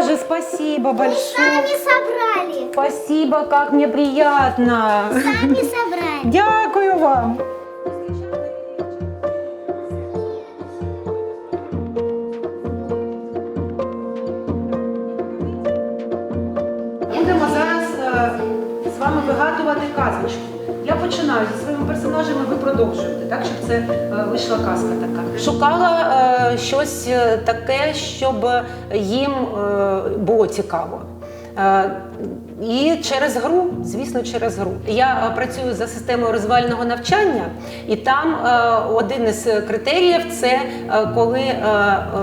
Боже, спасибо большое. Сами собрали. Спасибо, как мне приятно. Сами собрали. Дякую вам. З вами вигадувати казочку. Я починаю зі своїми персонажами, ви продовжуєте, так щоб це е, вийшла казка така. Шукала е, щось е, таке, щоб їм е, було цікаво. Е, І через гру, звісно, через гру. Я е, працюю за системою розвального навчання, і там е, один із критеріїв це коли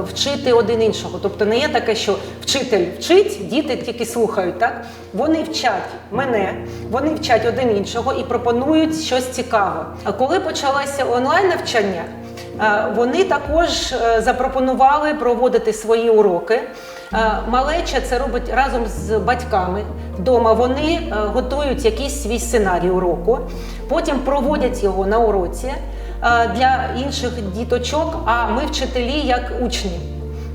вчити один іншого. Тобто не є таке, що вчитель вчить, діти тільки слухають. Так вони вчать мене, вони вчать один іншого і пропонують щось цікаве. А коли почалося онлайн навчання, Вони також е, запропонували проводити свої уроки. Е, Малеча це робить разом з батьками. Вдома вони е, готують якийсь свій сценарій уроку, потім проводять його на уроці е, для інших діточок. А ми вчителі як учні.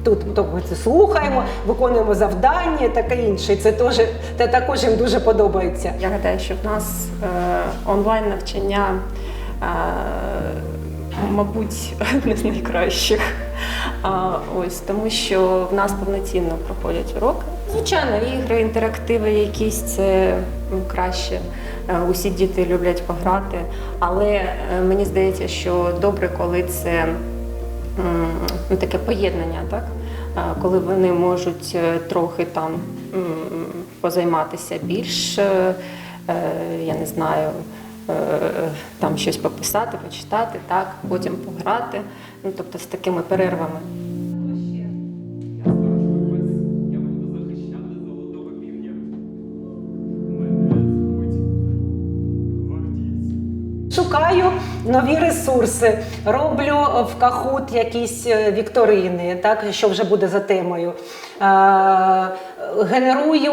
Тут тобто ми це слухаємо, виконуємо завдання, таке інше. Це теж це також їм дуже подобається. Я гадаю, що в нас е, онлайн навчання, е, мабуть, одне з найкращих. А, ось тому, що в нас повноцінно проходять уроки. Звичайно, ігри, інтерактиви, якісь це краще. Е, Усі діти люблять пограти, але е, мені здається, що добре, коли це ну, таке поєднання, так? Е, коли вони можуть трохи там позайматися більш, я не знаю, там щось пописати, почитати, так, потім пограти, ну, тобто з такими перервами. Шукаю нові ресурси, роблю в кахут якісь е, вікторини, так що вже буде за темою. Е, генерую.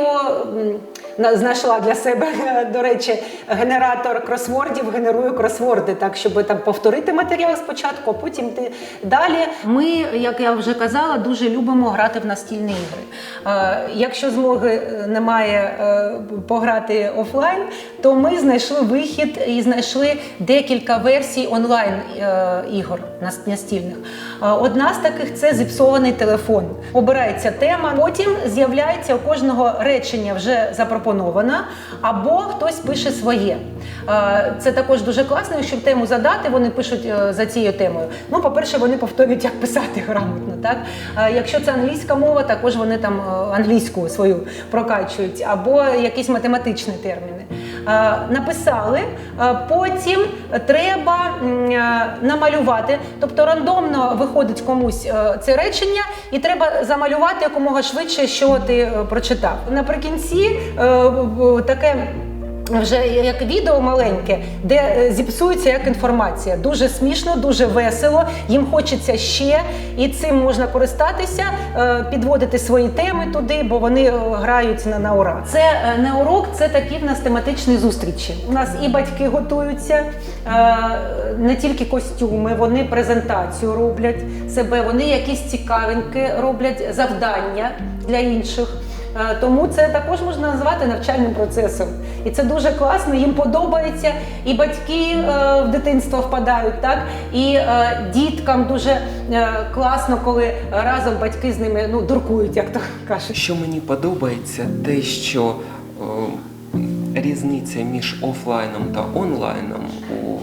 Знайшла для себе, до речі, генератор кросвордів, генерую кросворди, так щоб там повторити матеріал спочатку, а потім ти далі. Ми, як я вже казала, дуже любимо грати в настільні ігри. Е, якщо змоги е, немає е, пограти офлайн, то ми знайшли вихід і знайшли декілька версій онлайн е, ігор настільних. Одна з таких це зіпсований телефон. Обирається тема, потім з'являється у кожного речення вже запропонована, або хтось пише своє. Це також дуже класно, якщо тему задати, вони пишуть е, за цією темою. Ну, по-перше, вони повторюють, як писати грамотно. Так? Якщо це англійська мова, також вони там е, англійську свою прокачують, або якісь математичні терміни. Е, Написали, е, потім треба е, намалювати, тобто рандомно виходить комусь це речення, і треба замалювати якомога швидше, що ти прочитав. Наприкінці таке. Вже як відео маленьке, де е, зіпсується як інформація. Дуже смішно, дуже весело. Їм хочеться ще, і цим можна користатися, е, підводити свої теми туди, бо вони е, грають на, на ура. Це не урок, це такі в нас тематичні зустрічі. У нас і батьки готуються, не тільки костюми, вони презентацію роблять себе, вони якісь цікавинки роблять, завдання для інших. Е, Тому це також можна назвати навчальним процесом. І це дуже класно, їм подобається, і батьки е, в дитинство впадають, так? І е, діткам дуже класно, коли разом батьки з ними ну, дуркують, як то кажуть. Що мені подобається, те, що різниця між офлайном та онлайном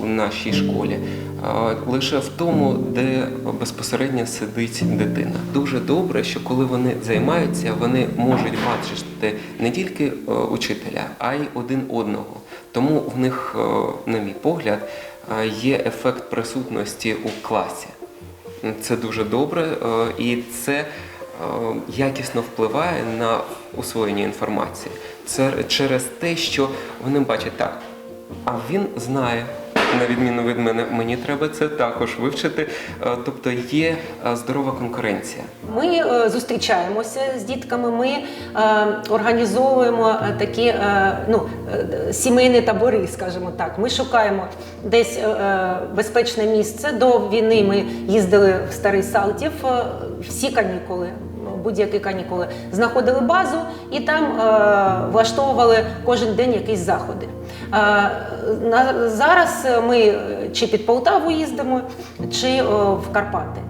у нашій школі лише в тому, де безпосередньо сидить дитина. Дуже добре, що коли вони займаються, вони можуть бачити не тільки е, учителя, а й один одного. Тому в них, е, на мій погляд, е, є ефект присутності у класі. Це дуже добре, і це якісно впливає на усвоєння інформації. Це через те, що вони бачать так, а він знає, на відміну від мене, мені треба це також вивчити. Е, Тобто є е, здорова конкуренція. Ми е, зустрічаємося з дітками. Ми е, організовуємо е, такі е, ну, е, сімейні табори, скажімо так. Ми шукаємо десь е, е, безпечне місце. До війни ми їздили в старий Салтів е, всі канікули. Будь-які канікули знаходили базу і там е, влаштовували кожен день якісь заходи. Е, на, зараз ми е, чи під Полтаву їздимо, чи е, в Карпати.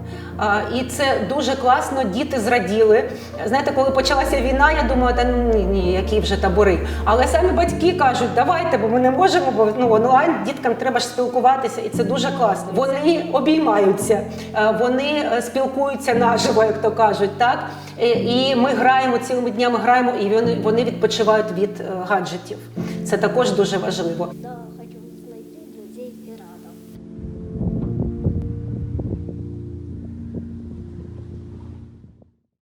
І це дуже класно, діти зраділи. Знаєте, коли почалася війна, я думала, та ну ні, ні, які вже табори. Але самі батьки кажуть, давайте, бо ми не можемо, бо ну онлайн діткам треба ж спілкуватися, і це дуже класно. Вони обіймаються, е, вони е, спілкуються наживо, як то кажуть, так і ми граємо цілими днями, граємо, і вони, вони відпочивають від е, гаджетів. Це також дуже важливо.